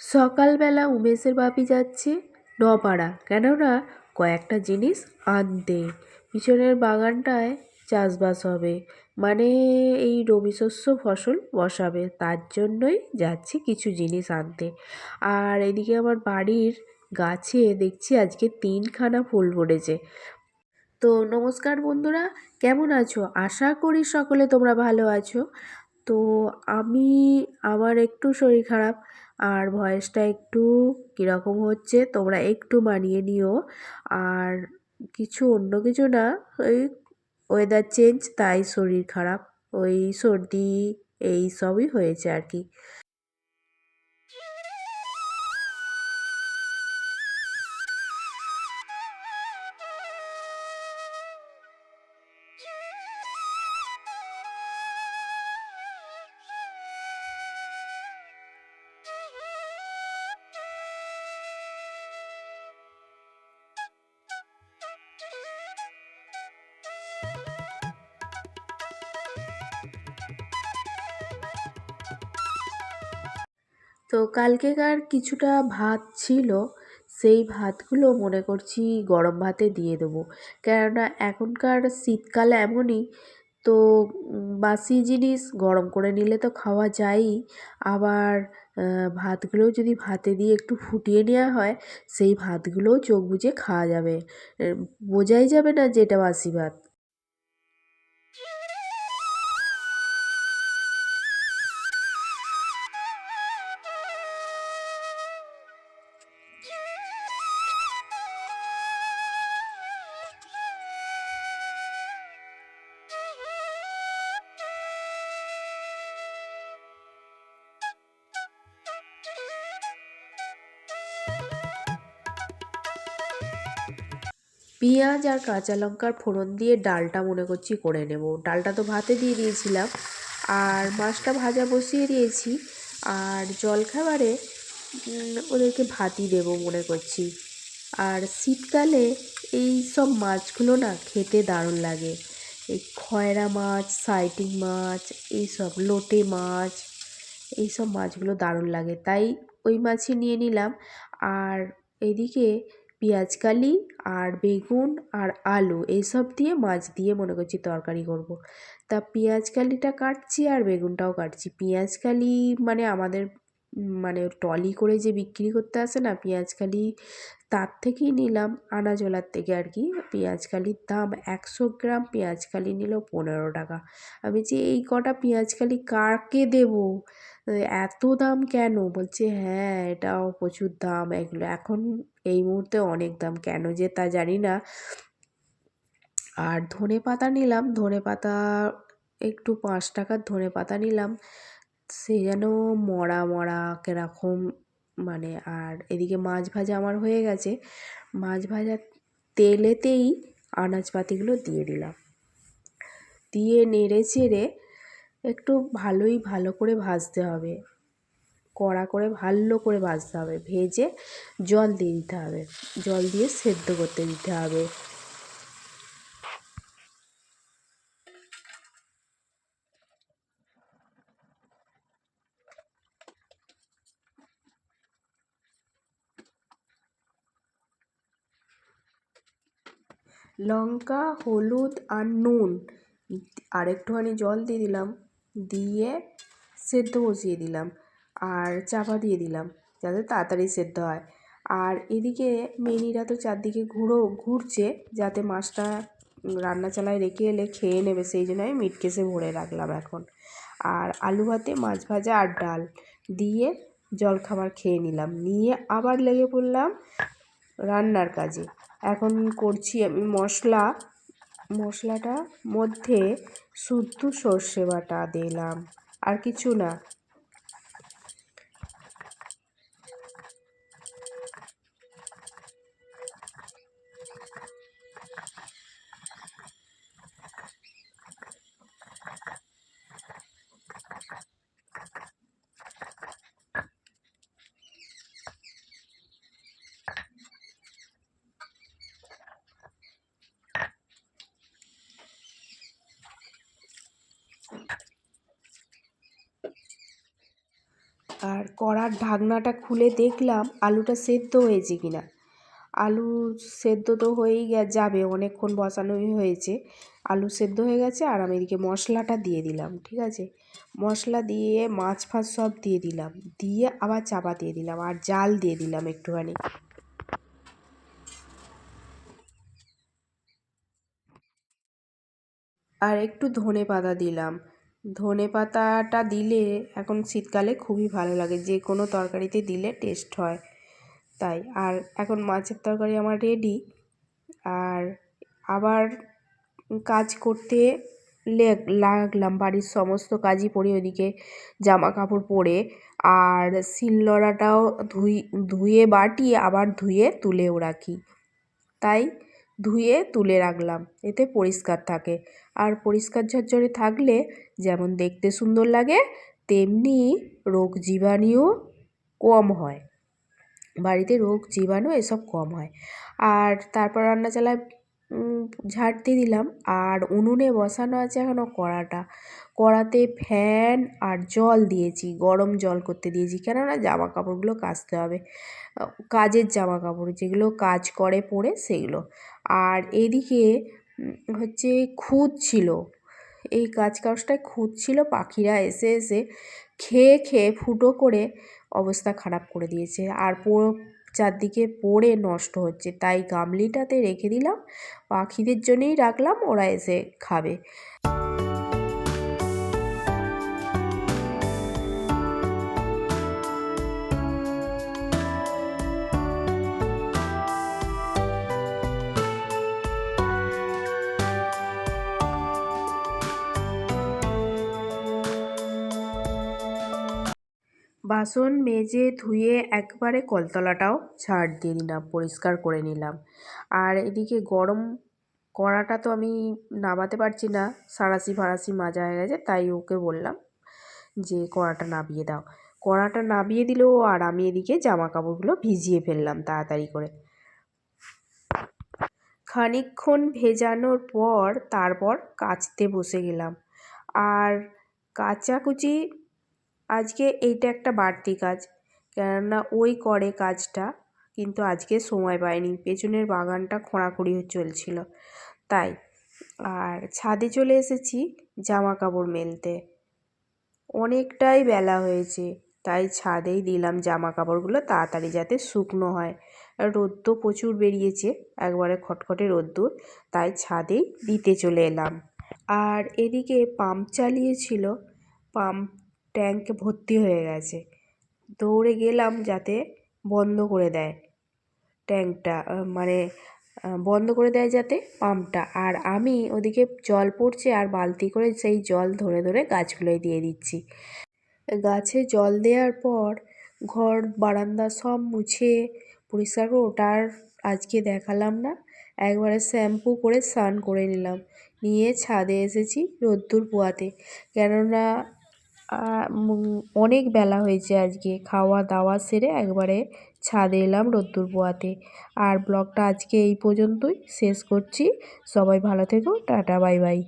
সকালবেলা উমেশের বাপি যাচ্ছে নপাড়া। কেননা কয়েকটা জিনিস আনতে পিছনের বাগানটায় চাষবাস হবে। মানে এই রবি শস্য ফসল বসাবে। তার জন্যই যাচ্ছি কিছু জিনিস আনতে। আর এদিকে আমার বাড়ির গাছে দেখছি আজকে তিনখানা ফুল পড়েছে। তো নমস্কার বন্ধুরা, কেমন আছো? আশা করি সকলে তোমরা ভালো আছো। তো আমি আমার একটু শরীর খারাপ, আর ভয়েসটা একটু কীরকম হচ্ছে তোমরা একটু মানিয়ে নিও। আর কিছু অন্য কিছু না, ওই ওয়েদার চেঞ্জ তাই শরীর খারাপ, ওই সর্দি, এই সবই হয়েছে আর কি। তো কালকেকার কিছুটা ভাত ছিল, সেই ভাতগুলো মনে করছি গরম ভাতে দিয়ে দেবো। কেননা এখনকার শীতকাল এমনই, তো বাসি জিনিস গরম করে নিলে তো খাওয়া যায়ই। আবার ভাতগুলো যদি ভাতে দিয়ে একটু ফুটিয়ে নেওয়া হয়, সেই ভাতগুলোও চোখ বুজে খাওয়া যাবে। বোঝাই যাবে না যে এটা বাসি ভাত। পেঁয়াজ আর কাঁচা লঙ্কার ফোড়ন দিয়ে ডালটা মনে করছি করে নেব। ডালটা তো ভাতে দিয়ে দিয়েছিলাম। আর মাছটা ভাজা বসিয়ে দিয়েছি। আর জলখাবারে ওদেরকে ভাতই দেব মনে করছি। আর শীতকালে এই সব মাছগুলো না খেতে দারুণ লাগে। এই খয়রা মাছ, সাইটিং মাছ এইসব লোটে মাছ এইসব মাছগুলো দারুণ লাগে। তাই ওই মাছই নিয়ে নিলাম। আর এদিকে পেঁয়াজকালি আর বেগুন আর আলু এইসব দিয়ে মাছ দিয়ে মনে করছি তরকারি করব। তা পেঁয়াজকালিটা কাটছি আর বেগুনটাও কাটছি। পেঁয়াজকালি মানে আমাদের মানে টলি করে যে বিক্রি করতে আসে না পেঁয়াজকালি তার থেকেই নিলাম আনাজোলার থেকে আর কি। পেঁয়াজকালির দাম একশো গ্রাম পেঁয়াজকালি নিল পনেরো টাকা। আমি যে এই কটা পেঁয়াজকালি কাকে দেবো? এত দাম কেন? বলছে হ্যাঁ এটাও প্রচুর দাম, এগুলো এখন এই মুহূর্তে অনেক দাম, কেন যে তা জানি না। আর ধনে পাতা নিলাম, ধনে পাতা একটু পাঁচ টাকার ধনে পাতা নিলাম। সে যেন মরা মরা কীরকম মানে আর এদিকে মাছ ভাজা আমার হয়ে গেছে। মাছ ভাজা তেলেতেই আনাজপাতিগুলো দিয়ে দিলাম। দিয়ে নেড়ে চেড়ে একটু ভালোই ভালো করে ভাজতে হবে। কড়া করে ভালো করে ভাজতে হবে। ভেজে জল দিয়ে দিতে হবে। জল দিয়ে সেদ্ধ করতে দিতে হবে। লঙ্কা, হলুদ আর নুন। আর একটুখানি জল দিয়ে দিলাম। দিয়ে সেদ্ধ বসিয়ে দিলাম আর চাপা দিয়ে দিলাম যাতে তাড়াতাড়ি সেদ্ধ হয়। আর এদিকে মেনিরা তো চারদিকে ঘুরো, ঘুরছে যাতে মাছটা রান্না চালায় রেখে এলে খেয়ে নেবে, সেই জন্য আমি মিট কেসে ভরে রাখলাম এখন। আর আলু ভাতে মাছ ভাজা আর ডাল দিয়ে জলখাবার খেয়ে নিলাম। নিয়ে আবার লেগে পড়লাম রান্নার কাজে। এখন করছি আমি মশলা মশলাটা মধ্যে শুদ্ধ সর্ষে বাটা দিলাম। আর কিছু না আর কড়ার ঢাকনাটা খুলে দেখলাম আলুটা সেদ্ধ হয়েছে কিনা আলু সেদ্ধ তো হয়েই যাবে, অনেকক্ষণ বসানোই হয়েছে। আলু সেদ্ধ হয়ে গেছে আর আমি এদিকে মশলাটা দিয়ে দিলাম, ঠিক আছে? মশলা দিয়ে, মাছ ফাছ সব দিয়ে দিলাম, দিয়ে আবার চাপা দিয়ে দিলাম আর জাল দিয়ে দিলাম একটুখানি। আর একটু ধনে পাতা দিলাম ধনে পাতাটা দিলে এখন শীতকালে খুবই ভালো লাগে। যে কোনো তরকারিতে দিলে টেস্ট হয়। তাই, আর এখন মাছের তরকারি আমার রেডি আর আবার কাজ করতে লাগলাম, বাড়ির সমস্ত কাজই পড়ে ওদিকে জামা কাপড় পরে, আর শিলনোড়াটাও ধুই, ধুয়ে বাটি আবার ধুয়ে তুলেও রাখি। তাই ধুয়ে তুলে রাখলাম। এতে পরিষ্কার থাকে। আর পরিষ্কার ঝরঝরে থাকলে যেমন দেখতে সুন্দর লাগে, তেমনি রোগ জীবাণুও কম হয়। বাড়িতে রোগ জীবাণু এসব কম হয়। আর তারপর রান্না চালায় ঝাড়তে দিলাম। আর উনুনে বসানো আছে এখনও কড়াটা। কড়াতে ফ্যান আর জল দিয়েছি, গরম জল করতে দিয়েছি। কেননা জামা কাপড়গুলো কাচতে হবে। কাজের জামা কাপড় যেগুলো কাজ করে পরে সেগুলো। আর এদিকে হচ্ছে খুদ ছিল। এই কাজ কাজটায় খুদ ছিল, পাখিরা এসে এসে খেয়ে খেয়ে ফুটো করে অবস্থা খারাপ করে দিয়েছে। আর পুরো চারদিকে পড়ে নষ্ট হচ্ছে। তাই গামলিটাতে রেখে দিলাম, পাখিদের জন্যেই রাখলাম, ওরা এসে খাবে। বাসন মেজে ধুয়ে একবারে কলতলাটাও ঝাড় দিয়ে দিলাম পরিষ্কার করে নিলাম। আর এদিকে গরম কড়াটা তো আমি নামাতে পারছি না সাঁড়াশি ফাড়াশি মাজা হয়ে গেছে, তাই ওকে বললাম যে কড়াটা নামিয়ে দাও। কড়াটা নামিয়ে দিল আর আমি এদিকে জামা কাপড়গুলো ভিজিয়ে ফেললাম তাড়াতাড়ি করে। খানিকক্ষণ ভেজানোর পর তারপর কাচতে বসে গেলাম। আর কাচাকুচি আজকে এইটা একটা বাড়তি কাজ। কেননা ওই করে কাজটা, কিন্তু আজকে সময় পায়নি পেছনের বাগানটা খোঁড়াখুঁড়ি চলছিল। তাই আর ছাদে চলে এসেছি জামা কাপড় মেলতে। অনেকটাই বেলা হয়েছে, তাই ছাদেই দিলাম জামা কাপড়গুলো তাড়াতাড়ি যাতে শুকনো হয়। রোদ প্রচুর বেরিয়েছে, একবারে খটখটে রোদ্দুর, তাই ছাদেই দিতে চলে এলাম। আর এদিকে পাম্প চালিয়েছিল, পাম্প ট্যাঙ্ক ভর্তি হয়ে গেছে। দৌড়ে গেলাম যাতে বন্ধ করে দেয় ট্যাঙ্কটা মানে বন্ধ করে দেয় যাতে পাম্পটা। আর আমি ওদিকে জল পড়ছে আর বালতি করে সেই জল ধরে ধরে গাছগুলোয় দিয়ে দিচ্ছি। গাছে জল দেওয়ার পর ঘর, বারান্দা সব মুছে পরিষ্কার করে ওটা আর আজকে দেখালাম না। একবারে শ্যাম্পু করে স্নান করে নিলাম। নিয়ে ছাদে এসেছি রোদ্দুর পোয়াতে। কেননা অনেক বেলা হয়েছে আজকে। খাওয়া দাওয়া সেরে একবারে ছাদে এলাম রোদ্দুর পোয়াতে আর ব্লগটা আজকে এই পর্যন্তই। শেষ করছি। সবাই ভালো থেকো। Tata, bye bye.